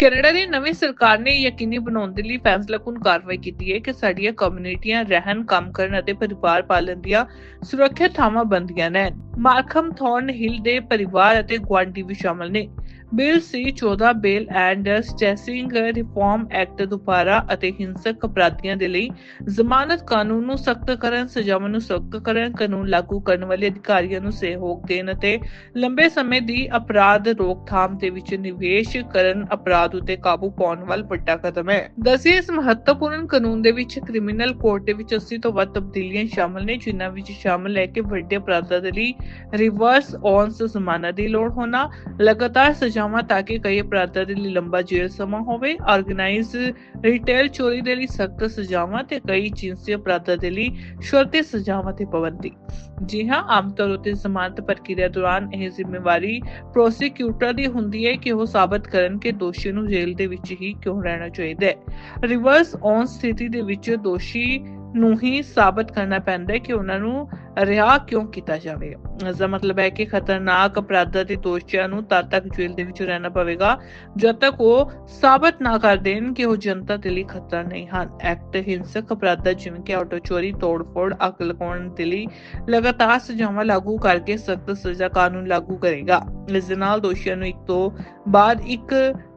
Canada ਦੀ ਨਵੀਂ ਸਰਕਾਰ ਨੇ ਯਕੀਨੀ ਬਣਾਉਣ ਦੇ ਲਈ ਫੈਸਲਾਕੁਨ ਕਾਰਵਾਈ ਕੀਤੀ ਹੈ ਕਿ ਸਾਡੀਆਂ ਕਮਿਊਨਿਟੀਆਂ ਰਹਿਣ, ਕੰਮ ਕਰਨ ਅਤੇ ਪਰਿਵਾਰ ਪਾਲਣ ਦੀਆਂ ਸੁਰੱਖਿਅਤ ਥਾਵਾਂ ਬੰਦੀਆਂ ਨੇ ਮਾਰਕਮ ਥੌਰਨ ਹਿਲ ਦੇ ਪਰਿਵਾਰ ਅਤੇ ਗੁਆਂਢੀ ਵੀ ਸ਼ਾਮਲ ਨੇ। Bill C 14 bail and sentencing reform act ਦੁਆਰਾ ਅਤੇ ਹਿੰਸਕ ਅਪਰਾਧੀਆਂ ਦੇ ਲਈ ਜ਼ਮਾਨਤ ਕਾਨੂੰਨ ਨੂੰ ਸਖਤ ਕਰਨ, ਸਜ਼ਾਵਾਂ ਨੂੰ ਸਖਤ ਕਰਨ, ਕਾਨੂੰਨ ਲਾਗੂ ਕਰਨ ਵਾਲੇ ਅਧਿਕਾਰੀਆਂ ਨੂੰ ਸਹਿਯੋਗ ਦੇਣ ਅਤੇ ਲੰਬੇ ਸਮੇਂ ਦੀ ਅਪਰਾਧ ਰੋਕਥਾਮ ਦੇ ਵਿੱਚ ਨਿਵੇਸ਼ ਕਰਨ ਅਪਰਾਧ ਉਤੇ ਕਾਬੂ ਪਾਉਣ ਵੱਲ ਵੱਡਾ ਕਦਮ ਹੈ। ਦਸੀ ਇਸ ਮਹੱਤਵਪੂਰਨ ਕਾਨੂੰਨ ਦੇ ਵਿੱਚ ਕ੍ਰਿਮੀਨਲ ਕੋਡ ਦੇ ਵਿੱਚ 80 ਤੋਂ ਵੱਧ ਤਬਦੀਲੀਆਂ ਸ਼ਾਮਲ ਨੇ, ਜਿਨ੍ਹਾਂ ਵਿੱਚ ਸ਼ਾਮਲ ਹੈ ਕਿ ਵੱਡੇ ਅਪਰਾਧਾਂ ਦੇ ਲਈ ਰਿਵਰਸ ਔਨਸ ਜ਼ਮਾਨਤ ਦੀ ਲੋੜ ਹੋਣਾ, ਲਗਾਤਾਰ ਸਜ਼ਾਵਾਂ ਤਾਂ ਕਿ ਕਈ ਅਪਰਾਧਾਂ ਦੇ ਲਈ ਲੰਬਾ ਜੇਲ੍ਹ ਸਮਾਂ ਹੋਵੇ ਆਰਗੇਨਾਈਜ਼ ਰਿਟੇਲ ਚੋਰੀ ਦੇ ਲਈ ਸਖਤ ਸਜ਼ਾਵਾਂ ਤੇ ਕਈ ਜਿਨਸੀ ਅਪਰਾਧਾਂ ਦੇ ਲਈ ਸ਼ੁਰਤੀ ਸਜ਼ਾਵਾਂ ਤੇ ਪਾਬੰਦੀ। ਜੀ ਹਾਂ, ਆਮ ਤੌਰ ਉਤੇ ਜ਼ਮਾਨਤ ਪ੍ਰਕਿਰਿਆ ਦੌਰਾਨ ਇਹ ਜ਼ਿੰਮੇਵਾਰੀ ਪ੍ਰੋਸੀਕਿਊਟਰ ਦੀ ਹੁੰਦੀ ਹੈ ਕਿ ਉਹ ਸਾਬਤ ਕਰਨ ਕਿ ਦੋਸ਼ੀ ਨੂੰ ਜੇਲ੍ਹ ਦੇ ਵਿੱਚ ਹੀ ਕਿਉਂ ਰਹਿਣਾ ਚਾਹੀਦਾ ਹੈ। ਰਿਵਰਸ ਔਨ ਸਥਿਤੀ ਦੇ ਵਿੱਚ ਦੋਸ਼ੀ ਨੂੰ ਹੀ ਸਾਬਤ ਕਰਨਾ ਪੈਂਦਾ ਹੈ ਕਿ ਉਹਨਾਂ ਨੂੰ ਰਿਹਾ ਕਿਉਂ ਕੀਤਾ ਜਾਵੇ। ਇਸ ਦਾ ਮਤਲਬ ਹੈ ਕਿ ਖਤਰਨਾਕ ਅਪਰਾਧਾਂ ਦੇ ਦੋਸ਼ੀਆਂ ਨੂੰ ਤਦ ਤੱਕ ਜੇਲ੍ਹ ਦੇ ਵਿੱਚ ਰਹਿਣਾ ਪਵੇਗਾ ਜਦ ਤੱਕ ਉਹ ਸਾਬਤ ਨਾ ਕਰ ਦੇਣ ਕਿ ਉਹ ਜਨਤਾ ਦੇ ਲਈ ਖਤਰਾ ਨਹੀਂ ਹਨ। ਐਕਟ ਹਿੰਸਕ ਅਪਰਾਧਾਂ ਜਿਵੇਂ ਕਿ ਆਟੋ ਚੋਰੀ, ਤੋੜਫੋੜ, ਅੱਗ ਲਗਾਉਣ ਦੇ ਲਈ ਲਗਾਤਾਰ ਸਜ਼ਾਵਾਂ ਲਾਗੂ ਕਰਕੇ ਸਖਤ ਸਜ਼ਾ ਕਾਨੂੰਨ ਲਾਗੂ ਕਰੇਗਾ। ਇਸ ਦੇ ਨਾਲ ਦੋਸ਼ੀਆਂ ਨੂੰ ਇੱਕ ਤੋਂ ਬਾਅਦ ਇੱਕ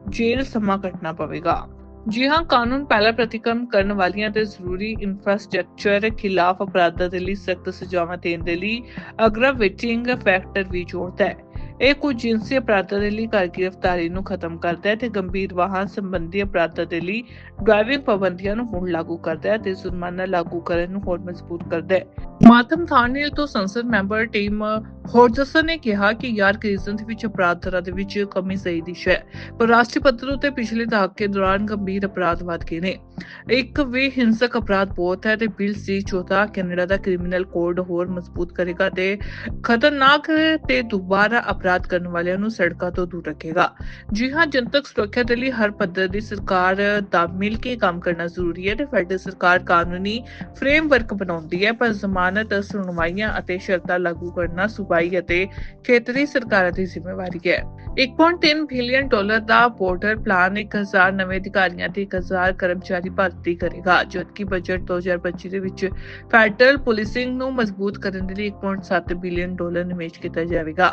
ਜੇਲ੍ਹ ਸਮਾਂ ਕੱਟਣਾ ਪਵੇਗਾ। ਜੀ ਹਾਂ, ਕਾਨੂੰਨ ਪਹਿਲਾ ਪ੍ਰਤੀਕਰਮ ਕਰਨ ਵਾਲੀਆਂ ਤੇ ਜ਼ਰੂਰੀ ਇਨਫਰਾਸਟ੍ਰਕਚਰ ਖਿਲਾਫ ਅਪਰਾਧਾਂ ਦੇ ਲਈ ਸਖਤ ਸਜ਼ਾਵਾਂ ਦੇਣ ਦੇ ਲਈ ਅਗਰਾਵੇਟਿੰਗ ਫੈਕਟਰ ਵੀ ਜੋੜਦਾ ਹੈ। ਇਹ ਕੁਝ ਜਿਨਸੀ ਅਪਰਾਧਾਂ ਦੇ ਲਈ ਘਰ ਗ੍ਰਿਫਤਾਰੀ ਨੂੰ ਖਤਮ ਕਰਦਾ ਹੈ ਤੇ ਗੰਭੀਰ ਵਾਹਨ ਸੰਬੰਧੀ ਅਪਰਾਧਾਂ ਦੇ ਲਈ ਡਰਾਈਵਿੰਗ ਪਾਬੰਦੀਆਂ ਨੂੰ ਹੁਣ ਲਾਗੂ ਕਰਦਾ ਹੈ ਤੇ ਜੁਰਮਾਨਾ ਲਾਗੂ ਕਰਨ ਨੂੰ ਹੋਰ ਮਜ਼ਬੂਤ ਕਰਦਾ ਹੈ। ਮਾਤਮ ਥਾਣੇਲ ਤੋਂ ਸੰਸਦ ਮੈਂਬਰ ਟੀਮ ਹੋਰਜਸਨ ਨੇ ਕਿਹਾ ਕਿ ਯਾਰ ਕ੍ਰਿਜ਼ਨ ਦੇ ਵਿੱਚ ਅਪਰਾਧ ਦਰਾਂ ਦੇ ਵਿੱਚ ਕਮੀ ਸਹੀ ਦਿਸ਼ਾ ਹੈ, ਪਰ ਰਾਸ਼ਟਰੀ ਪੱਧਰ ਉਤੇ ਪਿਛਲੇ ਦਹਾਕੇ ਦੌਰਾਨ ਗੰਭੀਰ ਅਪਰਾਧ ਵਧ ਗਏ ਨੇ। ਇੱਕ ਵੀ ਹਿੰਸਕ ਅਪਰਾਧ ਬਹੁਤ ਹੈ ਤੇ ਬਿਲ ਸੀ 14 ਕੈਨੇਡਾ ਦਾ ਕ੍ਰਿਮੀਨਲ ਕੋਡ ਹੋਰ ਮਜ਼ਬੂਤ ਕਰੇਗਾ ਤੇ ਖਤਰਨਾਕ ਤੇ ਦੁਬਾਰਾ ਅਪਰਾਧ ਕਰਨ ਵਾਲਿਆਂ ਨੂੰ ਸੜਕਾਂ ਤੋਂ ਦੂਰ ਰੱਖੇਗਾ। ਜੀ ਹਾਂ, ਜਨਤਕ ਸੁਰੱਖਿਆ ਦੇ ਲਈ ਹਰ ਪੱਧਰ ਦੀ ਸਰਕਾਰ ਦਾ ਮਿਲ ਕੇ ਕੰਮ ਕਰਨਾ ਜ਼ਰੂਰੀ ਹੈ ਤੇ ਫੈਡਰਲ ਸਰਕਾਰ ਕਾਨੂੰਨੀ ਫਰੇਮਵਰਕ ਬਣਾਉਂਦੀ ਹੈ, ਪਰ ਜ਼ਮਾਨਤ, ਸੁਣਵਾਈਆਂ ਅਤੇ ਸ਼ਰਤਾਂ ਲਾਗੂ ਕਰਨਾ ਸੂਬਾਈ ਅਤੇ ਖੇਤਰੀ ਸਰਕਾਰਾਂ ਦੀ ਜ਼ਿੰਮੇਵਾਰੀ ਹੈ। 1.3 ਬਿਲੀਅਨ ਡਾਲਰ ਦਾ ਬਾਰਡਰ ਪਲਾਨ 1000 ਨਵੇਂ ਅਧਿਕਾਰੀਆਂ ਤੇ 1000 ਕਰਮਚਾਰੀ ਭਰਤੀ ਕਰੇਗਾ। ਜਦਕਿ ਬਜਟ 2025 ਦੇ ਵਿੱਚ ਫੈਡਰਲ ਪੁਲਿਸਿੰਗ ਨੂੰ ਮਜ਼ਬੂਤ ਕਰਨ ਦੇ ਲਈ 1.7 ਬਿਲੀਅਨ ਡਾਲਰ ਨਿਵੇਸ਼ ਕੀਤਾ ਜਾਵੇਗਾ।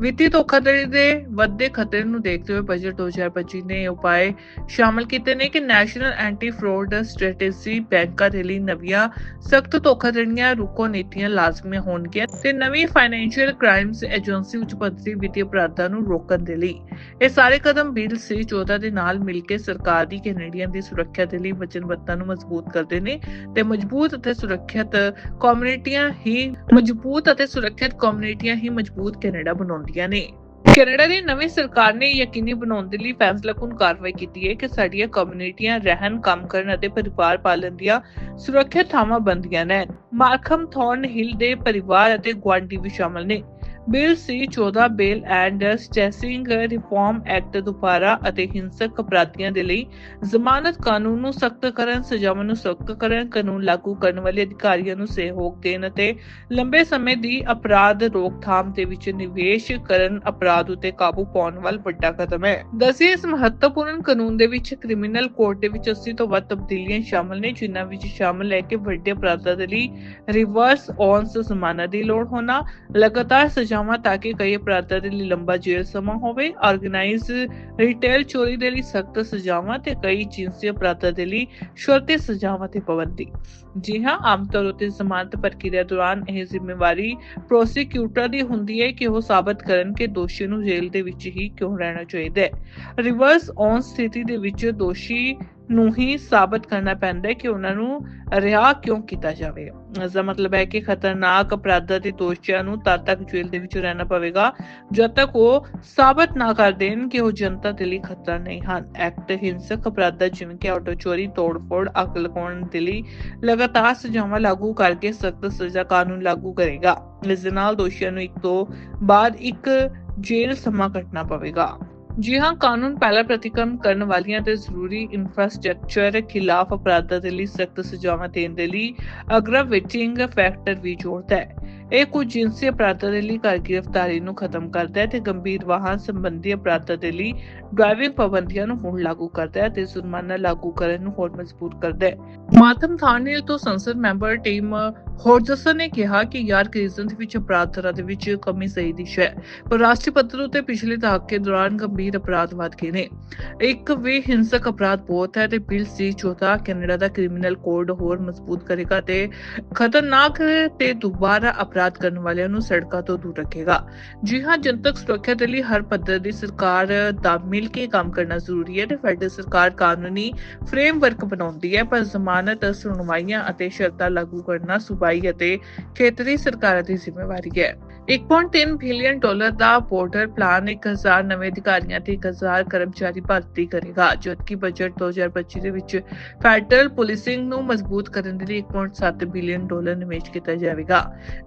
ਵਿੱਤੀ ਧੋਖਾਧੜੀ ਦੇ ਵੱਧਦੇ ਖਤਰੇ ਨੂੰ ਦੇਖਦੇ ਹੋਏ ਬਜਟ 2025 ਨੇ ਇਹ ਸ਼ਾਮਲ ਕੀਤੇ ਨੇ ਕਿ ਨੈਸ਼ਨਲ ਐਂਟੀ ਫਰਾਡ ਸਟ੍ਰੈਟੇਜੀ ਬੈਂਕਾਂ ਦੇ ਲਈ ਨਵੀਆਂ ਸਖਤ ਧੋਖਾਧੜੀਆਂ ਰੁਕੋ ਨੀਤੀਆਂ ਲਾਜ਼ਮੀ ਹੋਣਗੀਆਂ ਤੇ ਨਵੀਂ ਫਾਈਨੈਂਸ਼ੀਅਲ ਕ੍ਰਾਈਮਸ ਏਜੰਸੀ ਉੱਚ ਪੱਧਰੀ ਵਿੱਤੀ ਅਪਰਾਧਾਂ ਨੂੰ ਰੋਕਣ ਦੇ ਲਈ। ਇਹ ਸਾਰੇ ਕਦਮ ਬਿੱਲ ਸੀ 14 ਦੇ ਨਾਲ ਮਿਲ ਕੇ ਸਰਕਾਰ ਦੀ ਕੈਨੇਡੀਅਨ ਦੀ ਸੁਰੱਖਿਆ ਦੇ ਲਈ ਵਚਨਬੱਧਤਾ ਨੂੰ ਮਜ਼ਬੂਤ ਕਰਦੇ ਨੇ ਤੇ ਮਜ਼ਬੂਤ ਅਤੇ ਸੁਰੱਖਿਅਤ ਕਮਿਊਨਿਟੀਆਂ ਹੀ ਮਜ਼ਬੂਤ ਅਤੇ ਸੁਰੱਖਿਅਤ ਕਮਿਊਨਿਟੀਆਂ ਹੀ ਮਜ਼ਬੂਤ ਕੈਨੇਡਾ ਬਣਾਉਂਦੀਆਂ ਨੇ। ਕੈਨੇਡਾ ਦੀ ਨਵੀਂ ਸਰਕਾਰ ਨੇ ਯਕੀਨੀ ਬਣਾਉਣ ਦੇ ਲਈ ਫੈਸਲਾਕੁਨ ਕਾਰਵਾਈ ਕੀਤੀ ਹੈ ਕਿ ਸਾਡੀਆਂ ਕਮਿਊਨਿਟੀਆਂ ਰਹਿਣ, ਕੰਮ ਕਰਨ ਅਤੇ ਪਰਿਵਾਰ ਪਾਲਣ ਦੀਆਂ ਸੁਰੱਖਿਅਤ ਥਾਵਾਂ ਬੰਦੀਆਂ ਨੇ। ਮਾਰਕਮ ਥੌਰਨ ਹਿਲ ਦੇ ਪਰਿਵਾਰ ਅਤੇ ਗੁਆਂਢੀ ਵੀ ਸ਼ਾਮਲ ਨੇ। Bill C 14 bail and sentencing reform act ਦੁਆਰਾ ਅਤੇ ਹਿੰਸਕ ਅਪਰਾਧੀਆਂ ਦੇ ਲਈ ਜ਼ਮਾਨਤ ਕਾਨੂੰਨ ਨੂੰ ਸਖਤ ਕਰਨ, ਸਜ਼ਾਵਾਂ ਨੂੰ ਸਖਤ ਕਰਨ, ਕਾਨੂੰਨ ਲਾਗੂ ਕਰਨ ਵਾਲੇ ਅਧਿਕਾਰੀਆਂ ਨੂੰ ਸਹਿਯੋਗ ਦੇਣ ਅਤੇ ਲੰਬੇ ਸਮੇਂ ਦੀ ਅਪਰਾਧ ਰੋਕਥਾਮ ਦੇ ਵਿੱਚ ਨਿਵੇਸ਼ ਕਰਨ ਅਪਰਾਧ ਉਤੇ ਕਾਬੂ ਪਾਉਣ ਵੱਲ ਵੱਡਾ ਕਦਮ ਹੈ। ਦਸੀ ਇਸ ਮਹੱਤਵਪੂਰਨ ਕਾਨੂੰਨ ਦੇ ਵਿੱਚ ਕ੍ਰਿਮੀਨਲ ਕੋਡ ਦੇ ਵਿੱਚ 80 ਤੋਂ ਵੱਧ ਤਬਦੀਲੀਆਂ ਸ਼ਾਮਲ ਨੇ, ਜਿਨ੍ਹਾਂ ਵਿੱਚ ਸ਼ਾਮਲ ਹੈ ਕਿ ਵੱਡੇ ਅਪਰਾਧਾਂ ਦੇ ਲਈ ਰਿਵਰਸ ਔਨਸ ਜ਼ਮਾਨਤ ਦੀ ਲੋੜ ਹੋਣਾ, ਲਗਾਤਾਰ ਸਜ਼ਾਵਾਂ ਤਾਂ ਕਿ ਕਈ ਅਪਰਾਧਾਂ ਦੇ ਲਈ ਲੰਬਾ ਜੇਲ੍ਹ ਸਮਾਂ ਹੋਵੇ। ਆਰਗੇਨਾਈਜ਼ ਰਿਟੇਲ ਚੋਰੀ ਦੇ ਲਈ ਸਖਤ ਸਜ਼ਾਵਾਂ ਤੇ ਕਈ ਜਿਨਸੀ ਅਪਰਾਧਾਂ ਦੇ ਲਈ ਸ਼ੁਰਤੀ ਸਜ਼ਾਵਾਂ ਤੇ ਪਾਬੰਦੀ। ਜੀ ਹਾਂ, ਆਮ ਤੌਰ ਉਤੇ ਜ਼ਮਾਨਤ ਪ੍ਰਕਿਰਿਆ ਦੌਰਾਨ ਇਹ ਜ਼ਿੰਮੇਵਾਰੀ ਪ੍ਰੋਸੀਕਿਊਟਰ ਦੀ ਹੁੰਦੀ ਹੈ ਕਿ ਉਹ ਸਾਬਤ ਕਰਨ ਕਿ ਦੋਸ਼ੀ ਨੂੰ ਜੇਲ੍ਹ ਦੇ ਵਿੱਚ ਹੀ ਕਿਉਂ ਰਹਿਣਾ ਚਾਹੀਦਾ ਹੈ। ਰਿਵਰਸ ਔਨ ਸਥਿਤੀ ਦੇ ਵਿੱਚ ਦੋਸ਼ੀ ਨੂੰ ਹੀ ਸਾਬਤ ਕਰਨਾ ਪੈਂਦਾ ਹੈ ਕਿ ਉਹਨਾਂ ਨੂੰ ਰਿਹਾ ਕਿਉਂ ਕੀਤਾ ਜਾਵੇ। ਇਸ ਦਾ ਮਤਲਬ ਹੈ ਕਿ ਖਤਰਨਾਕ ਅਪਰਾਧਾਂ ਦੇ ਦੋਸ਼ੀਆਂ ਨੂੰ ਤਦ ਤੱਕ ਜੇਲ੍ਹ ਦੇ ਵਿੱਚ ਰਹਿਣਾ ਪਵੇਗਾ, ਜਦ ਤੱਕ ਉਹ ਸਾਬਤ ਨਾ ਕਰ ਦੇਣ ਕਿ ਉਹ ਜਨਤਾ ਦੇ ਲਈ ਖਤਰਾ ਨਹੀਂ ਹਨ। ਐਕਟ ਹਿੰਸਕ ਅਪਰਾਧਾਂ ਜਿਵੇਂ ਕਿ ਆਟੋ ਚੋਰੀ, ਤੋੜਫੋੜ, ਅੱਗ ਲਗਾਉਣ ਦੇ ਲਈ ਲਗਾਤਾਰ ਸਜ਼ਾਵਾਂ ਲਾਗੂ ਕਰਕੇ ਸਖਤ ਸਜ਼ਾ ਕਾਨੂੰਨ ਲਾਗੂ ਕਰੇਗਾ। ਇਸ ਦੇ ਨਾਲ ਦੋਸ਼ੀਆਂ ਨੂੰ ਇੱਕ ਤੋਂ ਬਾਅਦ ਇੱਕ ਜੇਲ੍ਹ ਸਮਾਂ ਕੱਟਣਾ ਪਵੇਗਾ। ਜੀ ਹਾਂ, ਕਾਨੂੰਨ ਪਹਿਲਾ ਪ੍ਰਤੀਕਰਮ ਕਰਨ ਵਾਲੀਆਂ ਤੇ ਜ਼ਰੂਰੀ ਇਨਫਰਾਸਟ੍ਰਕਚਰ ਖਿਲਾਫ ਅਪਰਾਧਾਂ ਦੇ ਲਈ ਸਖਤ ਸਜ਼ਾਵਾਂ ਦੇਣ ਦੇ ਲਈ ਅਗਰਾਵੇਟਿੰਗ ਫੈਕਟਰ ਵੀ ਜੋੜਦਾ ਹੈ। ਇਹ ਕੁਝ ਜਿੰਸੀ ਅਪਰਾਧਾਂ ਦੇ ਲਈ ਕਰ ਗ੍ਰਿਫਤਾਰੀ ਨੂੰ ਖਤਮ ਕਰਦਾ ਹੈ ਤੇ ਗੰਭੀਰ ਵਾਹਨ ਸੰਬੰਧੀ ਅਪਰਾਧਾਂ ਦੇ ਲਈ ਡਰਾਈਵਿੰਗ ਪਾਬੰਦੀਆਂ ਨੂੰ ਹੁਣ ਲਾਗੂ ਕਰਦਾ ਹੈ ਤੇ ਜੁਰਮਾਨਾ ਲਾਗੂ ਕਰਨ ਨੂੰ ਹੋਰ ਮਜ਼ਬੂਤ ਕਰਦਾ ਹੈ। ਮਾਤਮ ਥਾਣੇ ਤੋਂ ਸੰਸਦ ਮੈਂਬਰ ਟੀਮ ਹੋਰਜਸਨ ਨੇ ਕਿਹਾ ਕਿ ਯਾਰ ਕ੍ਰਿਜ਼ਨ ਦੇ ਵਿੱਚ ਅਪਰਾਧ ਦਰਾਂ ਦੇ ਵਿੱਚ ਕਮੀ ਸਹੀ ਦਿਸ਼ਾ ਹੈ। ਪਰ ਰਾਸ਼ਟਰੀ ਪੱਧਰ ਉਤੇ ਪਿਛਲੇ ਦਹਾਕੇ ਦੌਰਾਨ ਗੰਭੀਰ ਅਪਰਾਧ ਵੱਧ ਗਏ ਨੇ। ਇੱਕ ਵੀ ਹਿੰਸਕ ਅਪਰਾਧ ਬਹੁਤ ਹੈ ਤੇ ਬਿਲ ਸੀ ਚੌਥਾ ਕੈਨੇਡਾ ਦਾ ਕ੍ਰਿਮੀਨਲ ਕੋਡ ਹੋਰ ਮਜ਼ਬੂਤ ਕਰੇਗਾ ਤੇ ਖਤਰਨਾਕ ਤੇ ਦੁਬਾਰਾ ਅਪਰਾਧ ਕਰਨ ਵਾਲਿਆਂ ਨੂੰ ਸੜਕਾਂ ਤੋਂ ਦੂਰ ਰੱਖੇਗਾ। ਜੀ ਹਾਂ, ਜਨਤਕ ਸੁਰੱਖਿਆ ਦੇ ਲਈ ਹਰ ਪੱਧਰ ਦੀ ਸਰਕਾਰ ਦਾ ਮਿਲ ਕੇ ਕੰਮ ਕਰਨਾ ਜ਼ਰੂਰੀ ਹੈ ਤੇ ਫੈਡਰਲ ਸਰਕਾਰ ਕਾਨੂੰਨੀ ਫਰੇਮਵਰਕ ਬਣਾਉਂਦੀ ਹੈ, ਪਰ ਜ਼ਮਾਨਤ, ਸੁਣਵਾਈਆਂ ਅਤੇ ਸ਼ਰਤਾਂ ਲਾਗੂ ਕਰਨਾ ਸੂਬਾਈ ਅਤੇ ਖੇਤਰੀ ਸਰਕਾਰਾਂ ਦੀ ਜ਼ਿੰਮੇਵਾਰੀ ਹੈ। 1.3 ਬਿਲੀਅਨ ਡਾਲਰ ਦਾ ਬੋਰਡਰ ਪਲਾਨ 1000 ਨਵੇਂ ਅਧਿਕਾਰੀਆਂ ਤੇ 1000 ਕਰਮਚਾਰੀ ਭਰਤੀ ਕਰੇਗਾ ਜਦਕਿ ਬਜਟ 2025 ਦੇ ਵਿੱਚ ਫੈਡਰਲ ਪੁਲਿਸਿੰਗ ਨੂੰ ਮਜ਼ਬੂਤ ਕਰਨ ਦੇ ਲਈ 1.7 ਬਿਲੀਅਨ ਡਾਲਰ ਨਿਵੇਸ਼ ਕੀਤਾ ਜਾਵੇਗਾ।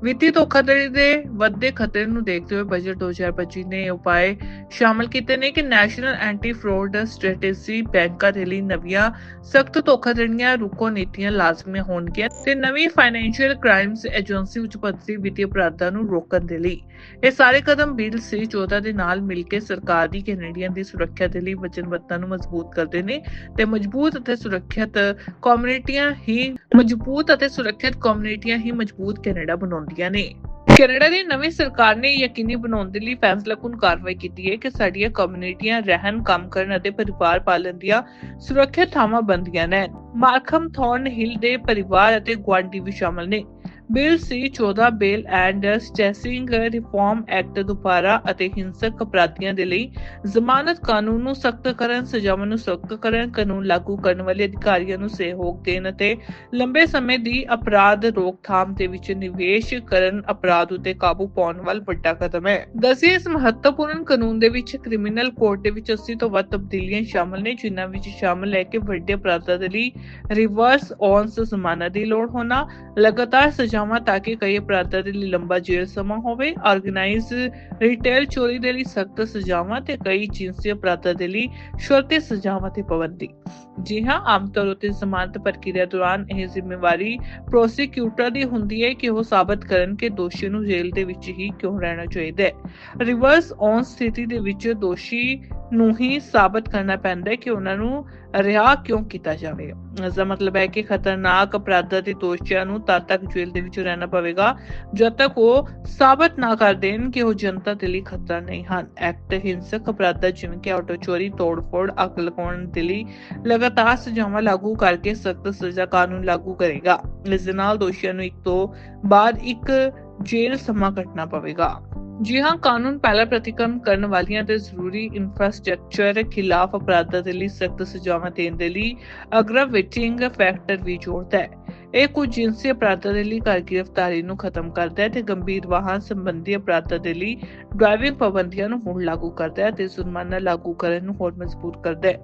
ਵਿੱਤੀ ਧੋਖਾਧੜੀ ਦੇ ਵੱਧਦੇ ਖਤਰੇ ਨੂੰ ਦੇਖਦੇ ਹੋਏ ਬਜਟ 2025 ਨੇ ਇਹ ਸ਼ਾਮਲ ਕੀਤੇ ਨੇ ਕਿ ਨੈਸ਼ਨਲ ਐਂਟੀ ਫਰਾਡ ਸਟ੍ਰੈਟੇਜੀ ਬੈਂਕਾਂ ਦੇ ਲਈ ਨਵੀਆਂ ਸਖਤ ਧੋਖਾਧੜੀਆਂ ਰੁਕੋ ਨੀਤੀਆਂ ਲਾਜ਼ਮੀ ਹੋਣਗੀਆਂ ਤੇ ਨਵੀਂ ਫਾਈਨੈਂਸ਼ੀਅਲ ਕ੍ਰਾਈਮਸ ਏਜੰਸੀ ਉੱਚ ਪੱਧਰੀ ਵਿੱਤੀ ਅਪਰਾਧਾਂ ਨੂੰ ਰੋਕਣ ਦੇ ਲਈ। ਇਹ ਸਾਰੇ ਕਦਮ ਬਿੱਲ ਸੀ 14 ਦੇ ਨਾਲ ਮਿਲ ਕੇ ਸਰਕਾਰ ਦੀ ਕੈਨੇਡੀਅਨ ਦੀ ਸੁਰੱਖਿਆ ਦੇ ਲਈ ਵਚਨਬੱਧਤਾ ਨੂੰ ਮਜ਼ਬੂਤ ਕਰਦੇ ਨੇ ਤੇ ਮਜ਼ਬੂਤ ਅਤੇ ਸੁਰੱਖਿਅਤ ਕਮਿਊਨਿਟੀਆਂ ਹੀ ਮਜ਼ਬੂਤ ਅਤੇ ਸੁਰੱਖਿਅਤ ਕਮਿਊਨਿਟੀਆਂ ਹੀ ਮਜ਼ਬੂਤ ਕੈਨੇਡਾ ਬਣਾਉਂਦੀਆਂ ਨੇ। ਕੈਨੇਡਾ ਦੀ ਨਵੀਂ ਸਰਕਾਰ ਨੇ ਯਕੀਨੀ ਬਣਾਉਣ ਦੇ ਲਈ ਫੈਸਲਾਕੁਨ ਕਾਰਵਾਈ ਕੀਤੀ ਹੈ ਕਿ ਸਾਡੀਆਂ ਕਮਿਊਨਿਟੀਆਂ ਰਹਿਣ, ਕੰਮ ਕਰਨ ਅਤੇ ਪਰਿਵਾਰ ਪਾਲਣ ਦੀਆਂ ਸੁਰੱਖਿਅਤ ਥਾਵਾਂ ਬੰਦੀਆਂ ਨੇ। ਮਾਰਕਮ ਥੌਰਨ ਹਿਲ ਦੇ ਪਰਿਵਾਰ ਅਤੇ ਗੁਆਂਢੀ ਵੀ ਸ਼ਾਮਲ ਨੇ। Bill C 14 bail and sentencing reform act ਦੁਆਰਾ ਅਤੇ ਹਿੰਸਕ ਅਪਰਾਧੀਆਂ ਦੇ ਲਈ ਜ਼ਮਾਨਤ ਕਾਨੂੰਨ ਨੂੰ ਸਖਤ ਕਰਨ, ਸਜ਼ਾਵਾਂ ਨੂੰ ਸਖਤ ਕਰਨ, ਕਾਨੂੰਨ ਲਾਗੂ ਕਰਨ ਵਾਲੇ ਅਧਿਕਾਰੀਆਂ ਨੂੰ ਸਹਿਯੋਗ ਦੇਣ ਅਤੇ ਲੰਬੇ ਸਮੇਂ ਦੀ ਅਪਰਾਧ ਰੋਕਥਾਮ ਦੇ ਵਿੱਚ ਨਿਵੇਸ਼ ਕਰਨ ਅਪਰਾਧ ਉਤੇ ਕਾਬੂ ਪਾਉਣ ਵੱਲ ਵੱਡਾ ਕਦਮ ਹੈ। ਦਸੀ ਇਸ ਮਹੱਤਵਪੂਰਨ ਕਾਨੂੰਨ ਦੇ ਵਿੱਚ ਕ੍ਰਿਮੀਨਲ ਕੋਡ ਦੇ ਵਿੱਚ 80 ਤੋਂ ਵੱਧ ਤਬਦੀਲੀਆਂ ਸ਼ਾਮਲ ਨੇ, ਜਿਨ੍ਹਾਂ ਵਿੱਚ ਸ਼ਾਮਲ ਹੈ ਕਿ ਵੱਡੇ ਅਪਰਾਧਾਂ ਦੇ ਲਈ ਰਿਵਰਸ ਔਨਸ ਜ਼ਮਾਨਤ ਦੀ ਲੋੜ ਹੋਣਾ, ਲਗਾਤਾਰ ਸਜ਼ਾਵਾਂ ਤਾਂ ਕਿ ਕਈ ਅਪਰਾਧਾਂ ਦੇ ਲਈ ਲੰਬਾ ਜੇਲ੍ਹ ਸਮਾਂ ਹੋਵੇ। ਆਰਗੇਨਾਈਜ਼ ਰਿਟੇਲ ਚੋਰੀ ਦੇ ਲਈ ਸਖਤ ਸਜ਼ਾਵਾਂ ਤੇ ਕਈ ਜਿੰਸੀ ਅਪਰਾਧਾਂ ਦੇ ਲਈ ਸ਼ਰਤੀ ਸਜ਼ਾਵਾਂ ਤੇ ਪਾਬੰਦੀ। ਜੀ ਹਾਂ, ਆਮ ਤੌਰ ਉਤੇ ਜ਼ਮਾਨਤ ਪ੍ਰਕਿਰਿਆ ਦੌਰਾਨ ਇਹ ਜ਼ਿੰਮੇਵਾਰੀ ਪ੍ਰੋਸੀਕਿਊਟਰ ਦੀ ਹੁੰਦੀ ਹੈ ਕਿ ਉਹ ਸਾਬਤ ਕਰਨ ਕਿ ਦੋਸ਼ੀ ਨੂੰ ਜੇਲ੍ਹ ਦੇ ਵਿੱਚ ਹੀ ਕਿਉਂ ਰਹਿਣਾ ਚਾਹੀਦਾ ਹੈ। ਰਿਵਰਸ ਔਨ ਸਥਿਤੀ ਦੇ ਵਿੱਚ ਦੋਸ਼ੀ ਨੂੰ ਹੀ ਸਾਬਤ ਕਰਨਾ ਪੈਂਦਾ ਹੈ ਕਿ ਉਹਨਾਂ ਨੂੰ ਰਿਹਾ ਕਿਉਂ ਕੀਤਾ ਜਾਵੇ। ਇਸ ਦਾ ਮਤਲਬ ਹੈ ਕਿ ਖਤਰਨਾਕ ਅਪਰਾਧਾਂ ਦੇ ਦੋਸ਼ੀਆਂ ਨੂੰ ਤਦ ਤੱਕ ਜੇਲ੍ਹ ਦੇ ਵਿੱਚ ਰਹਿਣਾ ਪਵੇਗਾ ਜਦ ਤੱਕ ਉਹ ਸਾਬਤ ਨਾ ਕਰ ਦੇਣ ਕਿ ਉਹ ਜਨਤਾ ਦੇ ਲਈ ਖਤਰਾ ਨਹੀਂ ਹਨ। ਐਕਟ ਹਿੰਸਕ ਅਪਰਾਧਾਂ ਜਿਵੇਂ ਕਿ ਆਟੋ ਚੋਰੀ, ਤੋੜਫੋੜ, ਅੱਗ ਲਗਾਉਣ ਦੇ ਲਈ ਲਗਾਤਾਰ ਸਜ਼ਾਵਾਂ ਲਾਗੂ ਕਰਕੇ ਸਖਤ ਸਜ਼ਾ ਕਾਨੂੰਨ ਲਾਗੂ ਕਰੇਗਾ। ਇਸ ਦੇ ਨਾਲ ਦੋਸ਼ੀਆਂ ਨੂੰ ਇੱਕ ਤੋਂ ਬਾਅਦ ਇੱਕ ਜੇਲ੍ਹ ਸਮਾਂ ਕੱਟਣਾ ਪਵੇਗਾ। ਜੀ ਹਾਂ, ਕਾਨੂੰਨ ਪਹਿਲਾ ਪ੍ਰਤੀਕਰਮ ਕਰਨ ਵਾਲੀਆਂ ਤੇ ਜ਼ਰੂਰੀ ਇਨਫਰਾਸਟ੍ਰਕਚਰ ਖਿਲਾਫ ਅਪਰਾਧਾਂ ਦੇ ਲਈ ਸਖਤ ਸਜ਼ਾਵਾਂ ਦੇਣ ਦੇ ਲਈ ਅਗਰਾਵੇਟਿੰਗ ਫੈਕਟਰ ਵੀ ਜੋੜਦਾ ਹੈ। ਇਹ ਕੁਝ ਜਿੰਸੀ ਅਪਰਾਧਾਂ ਦੇ ਲਈ ਕਰ ਗ੍ਰਿਫਤਾਰੀ ਨੂੰ ਖਤਮ ਕਰਦਾ ਹੈ ਤੇ ਗੰਭੀਰ ਵਾਹਨ ਸੰਬੰਧੀ ਅਪਰਾਧਾਂ ਦੇ ਲਈ ਡਰਾਈਵਿੰਗ ਪਾਬੰਦੀਆਂ ਨੂੰ ਹੁਣ ਲਾਗੂ ਕਰਦਾ ਹੈ ਤੇ ਜੁਰਮਾਨਾ ਲਾਗੂ ਕਰਨ ਨੂੰ ਹੋਰ ਮਜ਼ਬੂਤ ਕਰਦਾ ਹੈ।